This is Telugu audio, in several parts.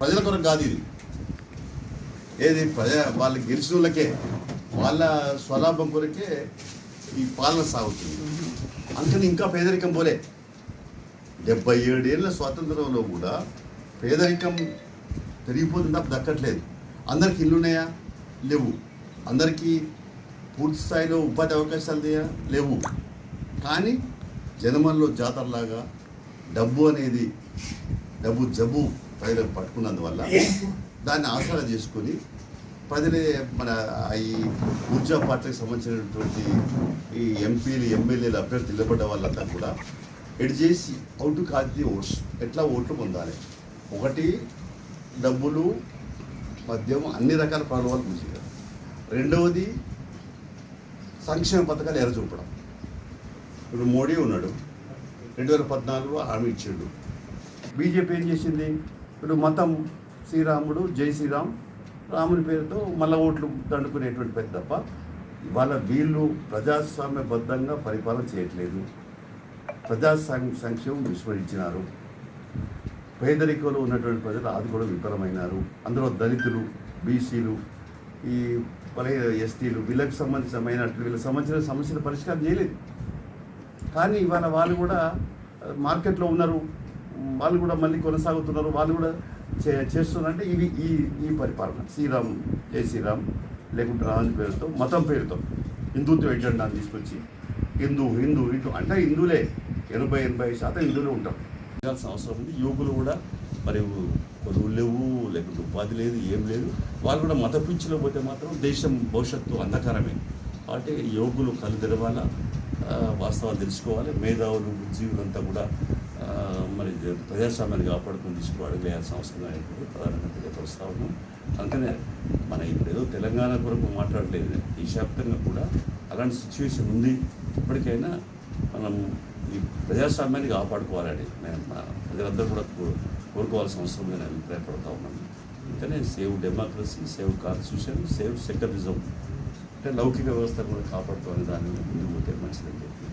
ప్రజల కొరకు కాదు ఇది. ఏది ప్రజ వాళ్ళు గెలిచిన వాళ్ళకే వాళ్ళ స్వలాభం కొరకే ఈ పాలన సాగుతుంది. అందుకని ఇంకా పేదరికం పోలే. డెబ్బై ఏడేళ్ళ స్వాతంత్రంలో కూడా పేదరికం పెరిగిపోతుంది నాకు దక్కట్లేదు. అందరికి ఇల్లున్నాయా? లేవు. అందరికీ పూర్తి స్థాయిలో ఉపాధి అవకాశాలు లేవు. కానీ జనమల్లో జాతరలాగా డబ్బు అనేది డబ్బు జబ్బు ప్రజలకు పట్టుకున్నందువల్ల దాన్ని ఆసరా చేసుకొని ప్రజలే మన ఈ ఊర్జా పార్టీకి సంబంధించినటువంటి ఈ ఎంపీలు ఎమ్మెల్యేలు అభ్యర్థి నిలబడ్డ వాళ్ళంతా కూడా ఎడ్ చేసి అవుట్ కాదు ఓట్స్ ఎట్లా ఓట్లు పొందాలి? ఒకటి డబ్బులు మద్యం అన్ని రకాల ప్రభావాలు పూసారు రెండవది సంక్షేమ పథకాలు ఎరచూపడం ఇప్పుడు మోడీ ఉన్నాడు. రెండు వేల పద్నాలుగులో హామీ ఇచ్చాడు. బీజేపీ ఏం చేసింది? ఇప్పుడు మతం శ్రీరాముడు జై శ్రీరామ్ రాముని పేరుతో మళ్ళా ఓట్లు దండుకునేటువంటి పెద్ద తప్ప ఇవాళ వీళ్ళు ప్రజాస్వామ్యబద్ధంగా పరిపాలన చేయట్లేదు. ప్రజా సంక్షేమం విస్మరించినారు. పేదరికంలో ఉన్నటువంటి ప్రజలు అది కూడా విఫలమైనారు. అందులో దళితులు బీసీలు ఈ పలే ఎస్టీలు వీళ్ళకి సంబంధించిన వీళ్ళకి సంబంధించిన సమస్యలు పరిష్కారం చేయలేదు. కానీ ఇవాళ వాళ్ళు కూడా మార్కెట్లో ఉన్నారు. వాళ్ళు కూడా మళ్ళీ కొనసాగుతున్నారు వాళ్ళు కూడా చే చేస్తున్నారంటే ఇవి ఈ ఈ పరిపాలన. శ్రీరామ్ జై శ్రీరామ్ లేకుంటే రాజు పేరుతో మతం పేరుతో హిందుత్వ ఎజెండాను తీసుకొచ్చి హిందూ హిందూ హిందూ అంటే హిందువులే ఎనభై ఎనభై శాతం హిందువులు ఉంటారు. చేయాల్సిన అవసరం ఉంది. యువకులు కూడా మరి కొలువులు లేవు లేకుంటే ఉపాధి లేదు ఏం లేదు. వాళ్ళు కూడా మత పిచ్చిలో పోతే మాత్రం దేశం భవిష్యత్తు అంధకారమే. కాబట్టి యువకులు కళ్ళు తెరవాలా వాస్తవాలు తెలుసుకోవాలి. మేధావులు ఉద్యోగులంతా కూడా మరి ప్రజాస్వామ్యాన్ని కాపాడుకుని తీసుకోవాలి వేయాల్సిన అవసరం అనేది ప్రధానంగా తెలియపరుస్తా ఉన్నాం. అందుకనే మన ఇప్పుడు ఏదో తెలంగాణ కొరకు మాట్లాడలేదు. దేశవ్యాప్తంగా కూడా అలాంటి సిచ్యువేషన్ ఉంది. ఇప్పటికైనా మనం ఈ ప్రజాస్వామ్యాన్ని కాపాడుకోవాలని నేను మా ప్రజలందరూ కూడా కోరుకోవాల్సిన అవసరం నేను అభిప్రాయపడతా ఉన్నాను. అందుకనే save democracy save constitution save secularism అంటే లౌకిక వ్యవస్థను కూడా కాపాడుకోవాలని దాని మీద ముందుకు పోతే మంచిదని చెప్పి.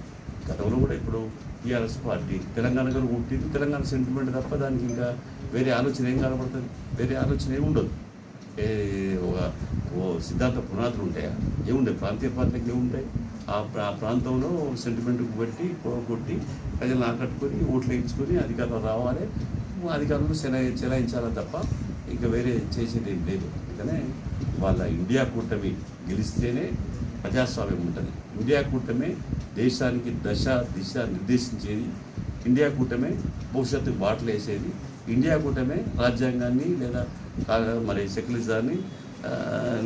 గతంలో కూడా ఇప్పుడు టీఆర్ఎస్ పార్టీ. తెలంగాణ గారు పుట్టింది తెలంగాణ సెంటిమెంట్ తప్ప దానికి ఇంకా వేరే ఆలోచన ఏం కనబడుతుంది? వేరే ఆలోచన ఏమి ఉండదు. ఏ ఒక ఓ సిద్ధాంత పునాదులు ఉంటాయా? ఏముండే ప్రాంతీయ పార్టీలకు ఏముంటాయి? ఆ ప్రా ఆ ప్రాంతంలో సెంటిమెంట్కి బట్టి కొట్టి ప్రజలను ఆకట్టుకొని ఓట్లు వేయించుకొని అధికారంలో రావాలి. అధికారులు చెల చెలాయించాలి తప్ప ఇంకా వేరే చేసేది ఏం లేదు. అందుకనే వాళ్ళ ఇండియా కూటమి గెలిస్తేనే ప్రజాస్వామ్యం ఉంటుంది. ఇండియా కూటమే దేశానికి దశ దిశ నిర్దేశించేది. ఇండియా కూటమే భవిష్యత్తుకు బాటలు వేసేది. ఇండియా కూటమే రాజ్యాంగాన్ని లేదా మరి సెక్యులరిజాన్ని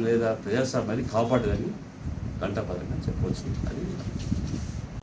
లేదా ప్రజాస్వామ్యాన్ని కాపాడదని కంటపదంగా చెప్పవచ్చు అది